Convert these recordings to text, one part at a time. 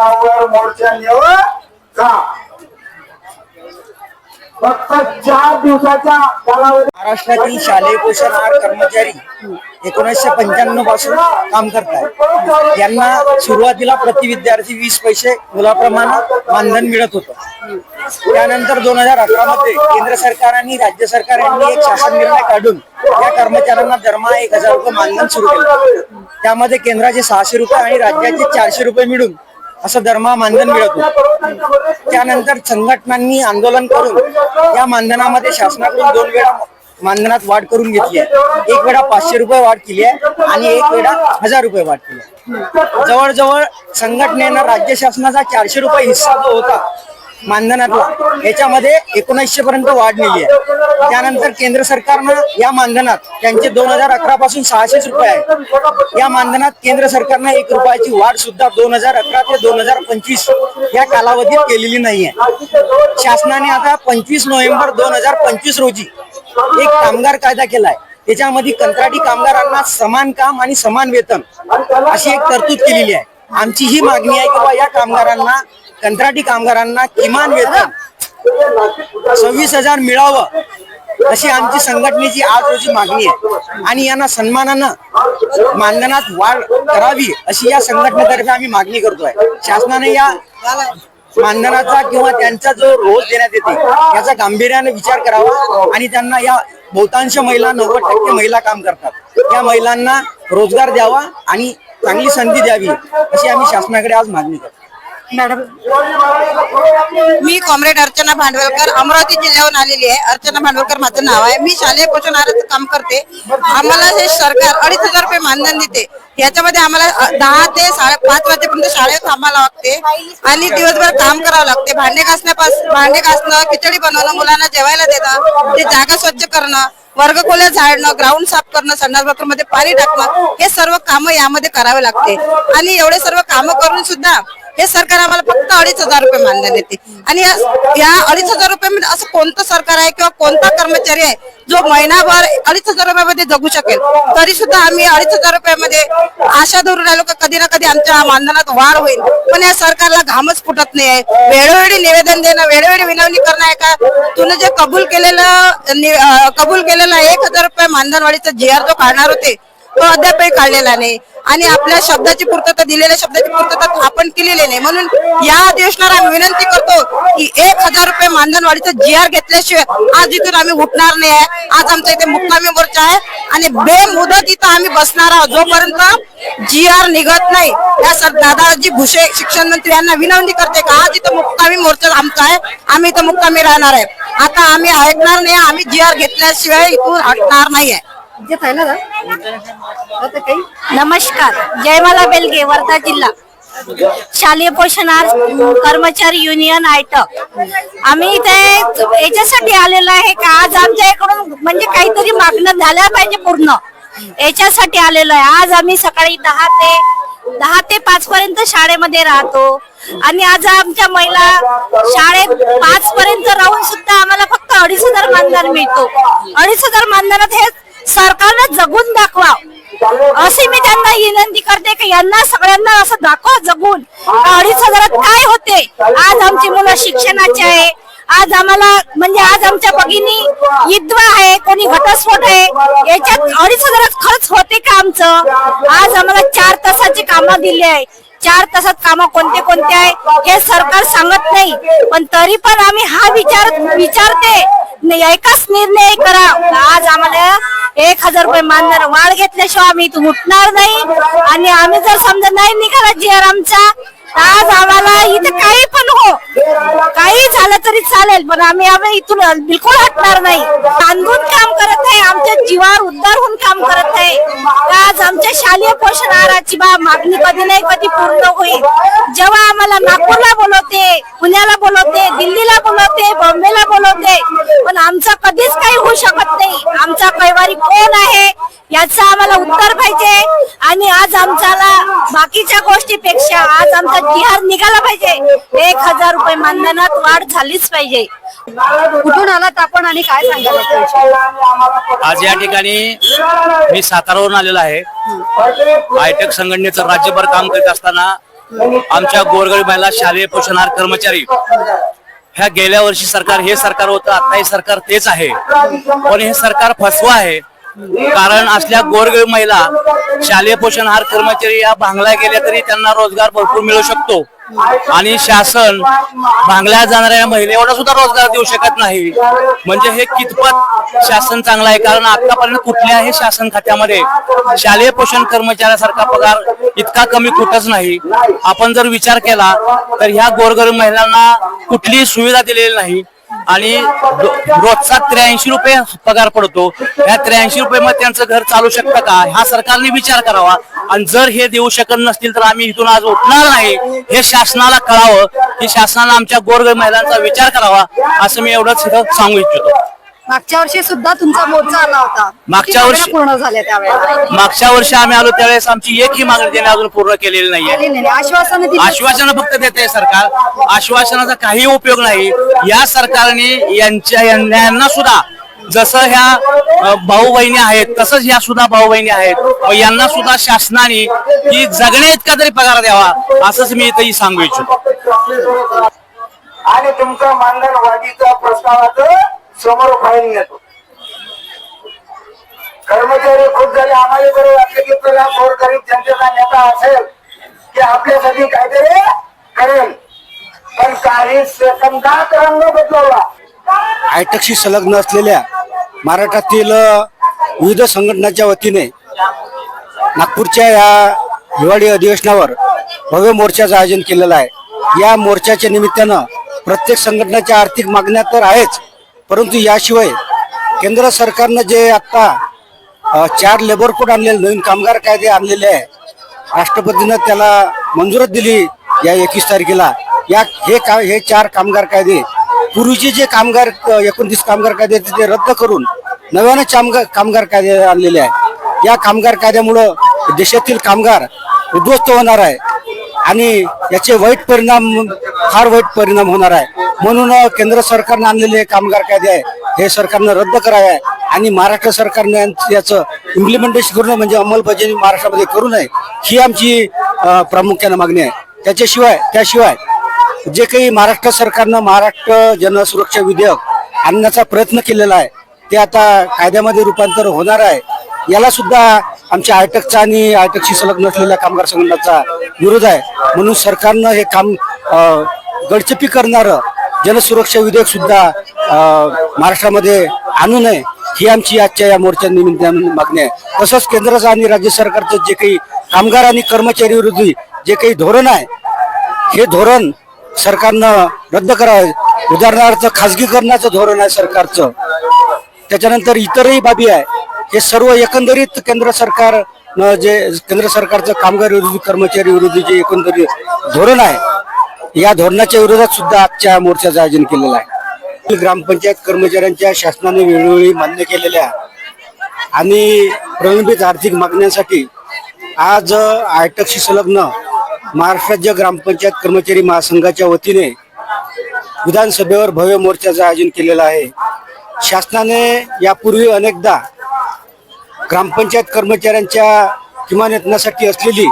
मैदानावर मोर्चाने का फक्त चार दिवसाच्या कालावधी महाराष्ट्रातील शालेय पोषण आहार कर्मचारी एकोणीसशे पंच्याण्णवपासून काम करतात यांना सुरुवातीला प्रति विद्यार्थी वीस पैसे मुलाप्रमाणे मानधन मिळत होतं. त्यानंतर दोन हजार अकरा मध्ये केंद्र सरकार आणि राज्य सरकार यांनी एक शासन निर्णय काढून या कर्मचाऱ्यांना दरमहा एक हजार रुपये मानधन सुरू केलं. त्यामध्ये केंद्राचे सहाशे रुपये आणि राज्याचे चारशे रुपये मिळून असं दरमहा मानधन मिळत त्यानंतर संघटनांनी आंदोलन करून या मानधनामध्ये शासनाकडून दोन वेळा मानधनात वाढ करून घेतली आहे. एक वेळा पाचशे रुपये वाढ केली आहे आणि एक वेळा हजार रुपये वाढ केली आहे. जवळजवळ संघटनेनं राज्य शासनाचा चारशे रुपये हिस्सा जो होता मानधनातला याच्यामध्ये एकोणीसशे पर्यंत वाढ नेली आहे. त्यानंतर केंद्र सरकारनं या मानधनात त्यांचे दोन हजार अकरा पासून सहाशेच रुपये आहे या मानधनात केंद्र सरकारनं एक रुपयाची वाढ सुद्धा दोन हजार अकरा ते दोन हजार पंचवीस या कालावधीत केलेली नाहीये. शासनाने आता पंचवीस नोव्हेंबर दोन हजार पंचवीस रोजी एक कामगार कायदा केलाय. त्याच्यामध्ये कंत्राटी कामगारांना समान काम आणि समान वेतन अशी एक तरतूद केलेली आहे. आमची ही मागणी आहे की बा या कामगारांना कंत्राटी कामगारांना किमान वेतन सव्वीस हजार मिळावं अशी आमची संघटनेची आज रोजी मागणी आहे. आणि यांना सन्मानानं मानधनात वाढ करावी अशी या संघटनेतर्फे आम्ही मागणी करतोय. शासनाने या मानधनाचा किंवा त्यांचा जो रोज देण्यात येते याचा गांभीर्याने विचार करावा आणि त्यांना या बहुतांश महिला नव्वद टक्के महिला काम करतात. या महिलांना रोजगार द्यावा आणि चांगली संधी द्यावी अशी आम्ही शासनाकडे आज मागणी करतो मी कॉम्रेड अर्चना भांडवलकर अमरावती जिल्ह्याहून आलेली आहे. अर्चना भांडवलकर माझं नाव आहे. मी शालेय पोषण आहाराचं काम करते. आम्हाला हे सरकार अडीच हजार रुपये मानधन देते याच्यामध्ये आम्हाला दहा ते साडे पाच वाजेपर्यंत शाळेत थांबावं लागते. आणि दिवसभर काम करावं लागते. भांडे घासण्यापासून भांडे घासणं खिचडी बनवणं मुलांना जेवायला देणं ते जागा स्वच्छ करणं वर्गखोल्या झाडणं ग्राउंड साफ करणं संडासमध्ये पाणी टाकणं हे सर्व कामं यामध्ये करावे लागते. आणि एवढे सर्व कामं करून सुद्धा हे सरकार आम्हाला फक्त अडीच हजार रुपये मानधन देते. आणि या- अडीच हजार रुपये मध्ये असं कोणतं सरकार आहे किंवा कोणता कर्मचारी आहे जो महिनाभर अडीच हजार रुपयामध्ये जगू शकेल? तरी सुद्धा आम्ही अडीच हजार रुपयामध्ये आशा धरून राहिलो का कधी ना कधी आमच्या मानधनात वाढ होईल. पण या सरकारला घामच फुटत नाही आहे. वेळोवेळी निवेदन देणं वेळोवेळी विनवणी करणं आहे का? तुला जे कबूल केलेलं कबूल केलेलं एक हजार रुपये मानधनवाडीचं जी आर जो काढणार होते तो अद्यापही काढलेला नाही. आणि आपल्या शब्दाची पूर्तता दिलेल्या शब्दाची पूर्तता आपण केलेली नाही. म्हणून या अधिवेशनाला आम्ही विनंती करतो की एक हजार रुपये मानधनवाढीचा जी आर घेतल्याशिवाय आज इथून आम्ही उठणार नाही आहे. आज आमचा इथे मुक्कामी मोर्चा आहे. आणि बेमुदत इथं आम्ही बसणार आहोत. जोपर्यंत जी आर निघत नाही या सर दादाजी भुसे शिक्षण मंत्री यांना विनंती करते का आज इथं मुक्कामी मोर्चा आमचा आहे. आम्ही इथं मुक्कामी राहणार आहे. आता आम्ही ऐकणार नाही आम्ही जी आर घेतल्याशिवाय इथून हटणार नाहीये नमस्कार जयमाला बेलगे वर्धा जिल्हा. शालेय पोषण कर्मचारी युनियन आयटक. आम्ही इथे याच्यासाठी आलेलो आहे का? आज आमच्या इकडून म्हणजे काहीतरी मागणं झाल्या पाहिजे पूर्ण. याच्यासाठी आलेलो आहे. आज आम्ही सकाळी दहा ते दहा ते पाच पर्यंत शाळेमध्ये राहतो. आणि आज आमच्या महिला शाळेत पाच पर्यंत राहून सुद्धा आम्हाला फक्त अडीच हजार मानधन मिळतो. अडीच हजार मानधनात हे सरकारनं जगून दाखवा. अशी मी त्यांना विनंती करते की यांना सगळ्यांना असं दाखवा जगून. अडीच हजारात काय होते? आज आमची मुलं शिक्षणाची आहे. आज आम्हाला म्हणजे आज आमच्या भगिनी विधवा आहे कोणी घटस्फोट आहे. याच्यात अडीच हजारात खर्च होते का आमचं? आज आम्हाला चार तासाची कामं दिली आहे. चार तासात कामं कोणते कोणते आहे हे सरकार सांगत नाही. पण तरी पण आम्ही हा विचार विचारते. एकाच निर्णय करा. आज आम्हाला एक हजार रुपये मानणार वाढ घेतल्याशिवाय आम्ही इथून उठणार नाही. आणि आम्ही जर समजा नाही निघाला जी आमचा आज आम्हाला इथं काही पण हो. काही झालं तरी चालेल पण आम्ही आम्ही इथून बिलकुल हटणार नाही. बांधून काम करत नाही आमच्या जीवावर उद्धार होऊन काम करत आहे आज आमच्या शालेय पोषण आहाराची बा मागणी कधी नाही कधी पूर्ण होईल. जेव्हा आम्हाला नागपूरला बोलवते पुण्याला बोलवते दिल्लीला बोलवते बॉम्बेला बोलवते पण आमचं कधीच काही होऊ शकत नाही. आमचा कैवारी कोण आहे याचं आम्हाला उत्तर पाहिजे. आणि आज आमच्याला बाकीच्या गोष्टीपेक्षा आज आमचा जिहार निघाला पाहिजे. एक हजार रुपये मानधनात वाढ झालीच पाहिजे. कुठून आलात आपण आणि काय सांगाल आज या ठिकाणी मी सातारावरून आलेलो आहे. हायटेक संघटनेचं राज्यभर काम करीत असताना आमच्या गोरगरीब महिला शालेय पोषणार कर्मचारी. ह्या गेल्या वर्षी सरकार हे सरकार होतं आता हे सरकार तेच आहे. पण हे सरकार फसवा आहे. कारण असल्या गोरगरीब महिला शालेय पोषणहार कर्मचारी या भांगला गेल्या तरी त्यांना रोजगार भरपूर मिळू शकतो. आणि शासन भांगल्या जाणाऱ्या महिलेला सुद्धा रोजगार देऊ शकत नाही. म्हणजे हे कितपत शासन चांगलं आहे? कारण आतापर्यंत कुठल्याही शासन खात्यामध्ये शालेय पोषण कर्मचाऱ्यासारखा पगार इतका कमी कुठंच नाही. आपण जर विचार केला तर ह्या गोरगरीब महिलांना कुठलीही सुविधा दिलेली नाही. आणि रोजचा त्र्याऐंशी रुपये पगार पडतो. या त्र्याऐंशी रुपये मध्ये त्यांचं घर चालू शकतं का? हा सरकारने विचार करावा. आणि जर हे देऊ शकत नसतील तर आम्ही इथून आज उठणार नाही. हे शासनाला कळावं. की शासनाला आमच्या गोरगरीब महिलांचा विचार करावा. असं मी एवढंच सांगू इच्छितो. मागच्या वर्षी सुद्धा तुमचा मोर्चा आला होता. मागच्या किती वर्षी- मागण्या पूर्ण झाल्या त्यावेळेला. मागच्या वर्षी आम्ही आलो त्यावेळेस आमची एकही मागणी त्यांनी अजून पूर्ण केलेली नाहीये. नाही. आश्वासनं दिली. आश्वासनं फक्त देते सरकार. आश्वासनाचा काही उपयोग नाही. या सरकारने यांच्या यांना सुद्धा जसं ह्या भाऊ बहिणी आहेत तसंच ह्या सुद्धा भाऊ बहिणी आहेत. व यांना सुद्धा शासनाने की जगण्या इतका तरी पगार द्यावा असंच मी इथं सांगू इच्छितो. आणि तुमचं मानधन वाढीचा प्रस्तावाचं समोर फाईल येतो. कर्मचारी खुश झाले आम्हाला बरं वाटलं की तुला करीत जनतेचा नेता असेल की आपल्यासाठी काहीतरी करेल. पण काही सेकंदात रंग बदलवला आयटकशी संलग्न असलेल्या महाराष्ट्रातील विविध संघटनाच्या वतीने नागपूरच्या या हिवाळी अधिवेशनावर भव्य मोर्चाचं आयोजन केलेलं आहे. या मोर्चाच्या निमित्तानं प्रत्येक संघटनाच्या आर्थिक मागण्या तर आहेच परंतु याशिवाय केंद्र सरकारनं जे आत्ता चार लेबर कोड आणलेले नवीन कामगार कायदे आणलेले आहे राष्ट्रपतीनं त्याला मंजुरात दिली या एकवीस तारखेला. या हे का हे चार कामगार कायदे पूर्वीचे जे कामगार एकोणतीस कामगार कायदे ते रद्द करून नव्यानं कामगार कामगार कायदे आणलेले आहे. या कामगार कायद्यामुळं देशातील कामगार उद्ध्वस्त होणार आहे आणि याचे वाईट परिणाम फार वाईट परिणाम होणार आहे. म्हणून केंद्र सरकारनं आणलेले कामगार कायदे आहे हे सरकारनं रद्द करावे आणि महाराष्ट्र सरकारनं याचं इम्प्लिमेंटेशन करून म्हणजे अंमलबजावणी महाराष्ट्रामध्ये करू नये ही आमची प्रामुख्यानं मागणी आहे. त्याच्याशिवाय त्याशिवाय जे काही महाराष्ट्र सरकारनं महाराष्ट्र जनसुरक्षा विधेयक आणण्याचा प्रयत्न केलेला आहे ते आता कायद्यामध्ये रूपांतर होणार आहे याला सुद्धा आमच्या आयटकचा आणि आयटकशी संलग्न असलेल्या कामगार संघटनाचा विरोध आहे. म्हणून सरकारनं हे काम गडचपी करणारं जनसुरक्षा विधेयक सुद्धा महाराष्ट्रामध्ये आणू नये ही आमची आजच्या या मोर्चा निमित्तानं मागणी आहे. तसंच केंद्राचं आणि राज्य सरकारचं जे काही कामगार आणि कर्मचारी विरोधी जे काही धोरण आहे हे धोरण सरकारनं रद्द करावे. उदाहरणार्थ खाजगीकरणाचं धोरण आहे सरकारचं. त्याच्यानंतर इतरही बाबी आहे. हे सर्व एकंदरीत केंद्र सरकार जे केंद्र सरकारचं कामगार विरोधी कर्मचारी विरोधी जे एकंदरीत धोरण आहे या धोरणाच्या विरोधात सुद्धा आजच्या मोर्चाचं आयोजन केलेलं आहे. ग्रामपंचायत कर्मचाऱ्यांच्या शासनाने वेळोवेळी मान्य केलेल्या आणि प्रलंबित आर्थिक मागण्यांसाठी आज आयटकशी संलग्न महाराष्ट्र राज्य ग्रामपंचायत कर्मचारी महासंघाच्या वतीने विधानसभेवर भव्य मोर्चाचं आयोजन केलेलं आहे. शासनाने यापूर्वी अनेकदा ग्रामपंचायत कर्मचाऱ्यांच्या किमान यत्नासाठी असलेली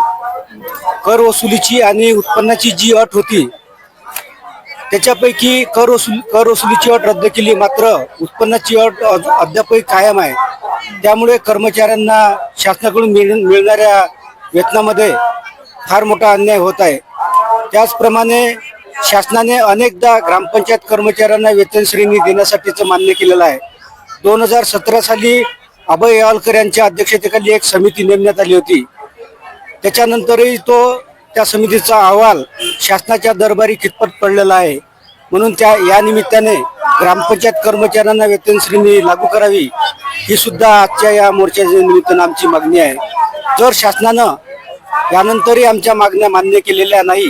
कर वसुलीची आणि उत्पन्नाची जी अट होती त्याच्यापैकी कर वसूल कर वसुलीची अट रद्द केली मात्र उत्पन्नाची अट अद्यापही कायम आहे. त्यामुळे कर्मचाऱ्यांना शासनाकडून मिळ- मिळणाऱ्या वेतनामध्ये फार मोठा अन्याय होत आहे. त्याचप्रमाणे शासनाने अनेकदा ग्रामपंचायत कर्मचाऱ्यांना वेतन श्रेणी देण्यासाठीचं मान्य केलेलं आहे. दोन हजार सतरा साली अभय यावलकर यांच्या अध्यक्षतेखाली एक समिती नेमण्यात आली होती. त्याच्यानंतरही तो त्या समितीचा अहवाल शासनाच्या दरबारी कितपत पडलेला आहे? म्हणून त्या या निमित्ताने ग्रामपंचायत कर्मचाऱ्यांना वेतन श्रेणी लागू करावी. ही सुद्धा आजच्या या मोर्चाच्या निमित्तानं आमची मागणी आहे. जर शासनानं यानंतरही आमच्या मागण्या मान्य केलेल्या नाही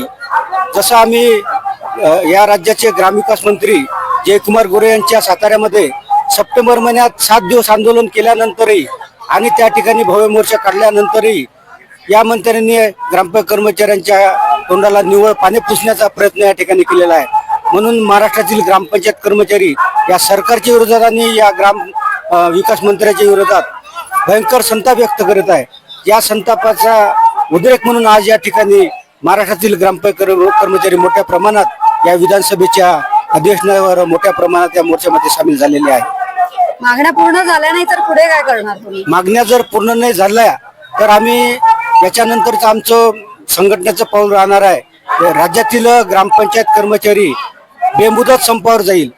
जसं आम्ही या राज्याचे ग्रामविकास मंत्री जयकुमार गोरे यांच्या साताऱ्यामध्ये सप्टेंबर महिन्यात सात दिवस आंदोलन केल्यानंतरही आणि त्या ठिकाणी भव्य मोर्चा काढल्यानंतरही या मंत्र्यांनी ग्रामपंचायत कर्मचाऱ्यांच्या तोंडाला निवळ पाणी पुसण्याचा प्रयत्न या ठिकाणी केलेला आहे. म्हणून महाराष्ट्रातील ग्रामपंचायत कर्मचारी या सरकारच्या विरोधात आणि या ग्राम विकास मंत्र्याच्या विरोधात भयंकर संताप व्यक्त करत आहे. या संतापाचा उद्रेक म्हणून आज या ठिकाणी महाराष्ट्रातील ग्रामपंचायत कर्म- कर्मचारी मोठ्या प्रमाणात या विधानसभेच्या अधिवेशनावर मोठ्या प्रमाणात या मोर्चामध्ये सामील झालेले आहे मागण्या पूर्ण झाल्या नाही तर पुढे काय करणार मागण्या जर पूर्ण नाही झाल्या तर आम्ही याच्यानंतरच आमचं संघटनेचं पाऊल राहणार आहे. राज्यातील ग्रामपंचायत कर्मचारी बेमुदत संपावर जाईल.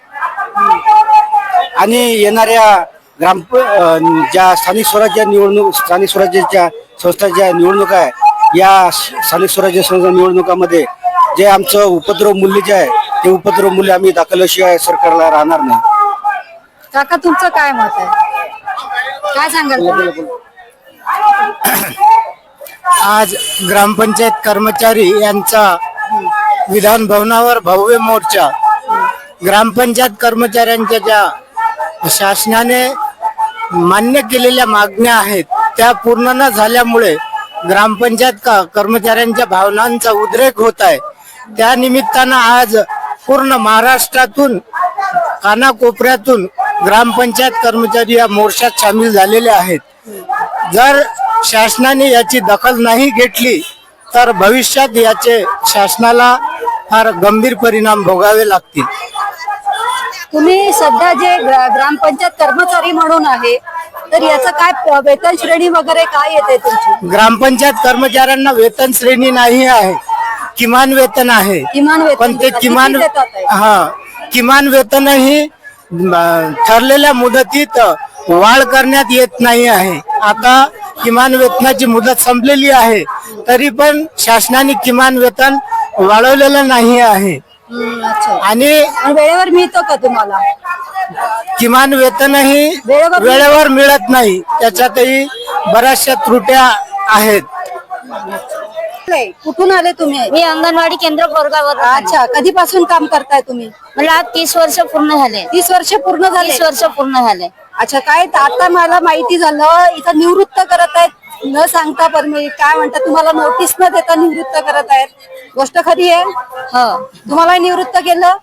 आणि येणाऱ्या ग्राम ज्या स्थानिक स्वराज्य निवडणूक स्थानिक स्वराज्याच्या संस्थांच्या निवडणुका आहे या स्थानिक स्वराज्य संस्था निवडणुकामध्ये जे आमचं उपद्रव मूल्य जे आहे ते उपद्रव मूल्य आम्ही दाखवल्याशिवाय सरकारला राहणार नाही. काका तुमचं काय मत आहे? काय सांगाल? आज ग्रामपंचायत कर्मचारी यांचा विधान भवनावर भव्य मोर्चा. ग्रामपंचायत कर्मचाऱ्यांच्या ज्या शासनाने मान्य केलेल्या मागण्या आहेत त्या पूर्ण न झाल्यामुळे ग्रामपंचायत का- कर्मचाऱ्यांच्या भावनांचा उद्रेक होत आहे त्या निमित्तानं आज पूर्ण महाराष्ट्रातून कानाकोपऱ्यातून ग्रामपंचायत कर्मचारी या मोर्चात सामील झालेले आहेत. जर शासनाने याची दखल नाही घेतली तर भविष्यात याचे शासनाला फार गंभीर परिणाम भोगावे लागतील तुम्ही सध्या जे ग्रा- ग्रामपंचायत कर्मचारी म्हणून आहे तर याचं काय वेतन श्रेणी वगैरे काय येते तुमची ग्रामपंचायत कर्मचाऱ्यांना वेतन श्रेणी नाही आहे किमान वेतन आहे किमान वेतन पण ते. किमान? हा किमान वेतनही ठरलेल्या मुदतीत वाढ करण्यात येत नाही आहे आता किमान वेतनाची मुदत संपलेली आहे तरी पण शासनाने किमान वेतन वाढवलेलं नाही आहे. आणि वेळेवर मिळतं का तुम्हाला? किमान वेतनही वेळेवर- वेळेवर मिळत नाही त्याच्यातही बऱ्याचशा त्रुट्या आहेत. कुठून आले तुम्ही? मी अंगणवाडी केंद्र बोरगावर अच्छा कधीपासून काम करताय तुम्ही? मला तीस वर्ष पूर्ण झाले. तीस वर्ष पूर्ण झाले? तीस वर्ष पूर्ण झाले. अच्छा काय आता मला माहिती झालं. इथं निवृत्त करत आहेत. न सांगता पण मी काय म्हणतात तुम्हाला नोटीस न देता निवृत्त करत आहेत. गोष्ट खरी आहे? हो. तुम्हाला निवृत्त केलं?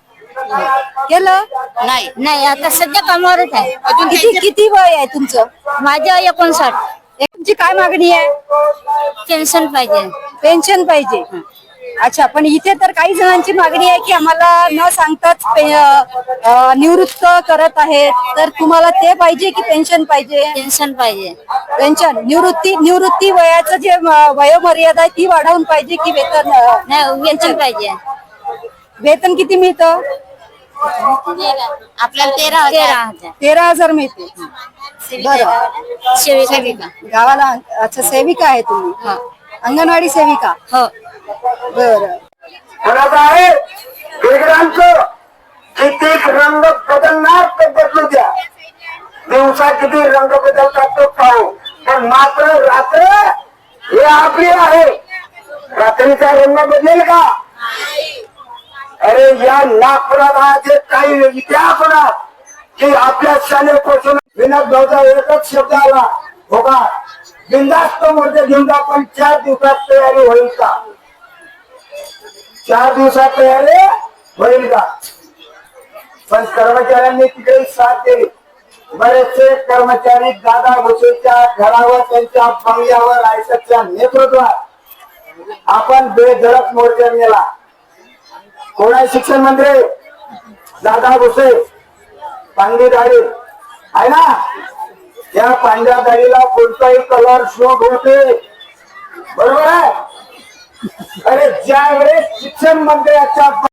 केलं? नाही नाही आता सध्या कामावरच आहे. किती किती वय आहे तुमचं? माझं एकोणसाठ. तुमची काय मागणी आहे? पेन्शन पाहिजे. पेन्शन पाहिजे. अच्छा पण इथे तर काही जणांची मागणी आहे की आम्हाला न सांगताच निवृत्त करत आहेत. तर तुम्हाला ते पाहिजे की पेन्शन पाहिजे? पेन्शन पाहिजे. पेन्शन निवृत्ती निवृत्ती वयाचं जे वयोमर्यादा आहे ती वाढवून पाहिजे की वेतन नाही पेन्शन पाहिजे. वेतन किती मिळतं? आपल्याला तेरा तेरा हजार. तेरा हजार मिळते. बरं. सेविका. गावाला अच्छा सेविका आहे तुम्ही. अंगणवाडी सेविका. हो. बरं. कोणाचं आहे. वेगळ्यांचं किती रंग बदलणार ते बदलू द्या. दिवसा किती रंग बदलतात तो पाहू. पण मात्र रात्र हे आपली आहे. रात्रीचा रंग बदलेल का? अरे या नागपुरात काही इतिहास होणार की आपल्या शालेपासून विनोद भाऊचा एकच शब्द आला. हो का? बिंदास्त मोर्चा घेऊन आपण चार दिवसात तयारी होईल का? चार दिवसात तयारी होईल का? पण कर्मचाऱ्यांनी तिकडे साथ दिली. बरेचसे कर्मचारी दादा भुसेच्या घरावर त्यांच्या बंगल्यावर आयसाच्या नेतृत्वात. आपण बेधडक मोर्चा नेला. कोण आहे शिक्षण मंत्री? दादा भुसे. पांढरी दाढी आहे ना? या पांढऱ्या दाढीला कोणताही कलर शोध होते बरोबर आहे? अरे ज्यावेळेस शिक्षण मंत्र्याच्या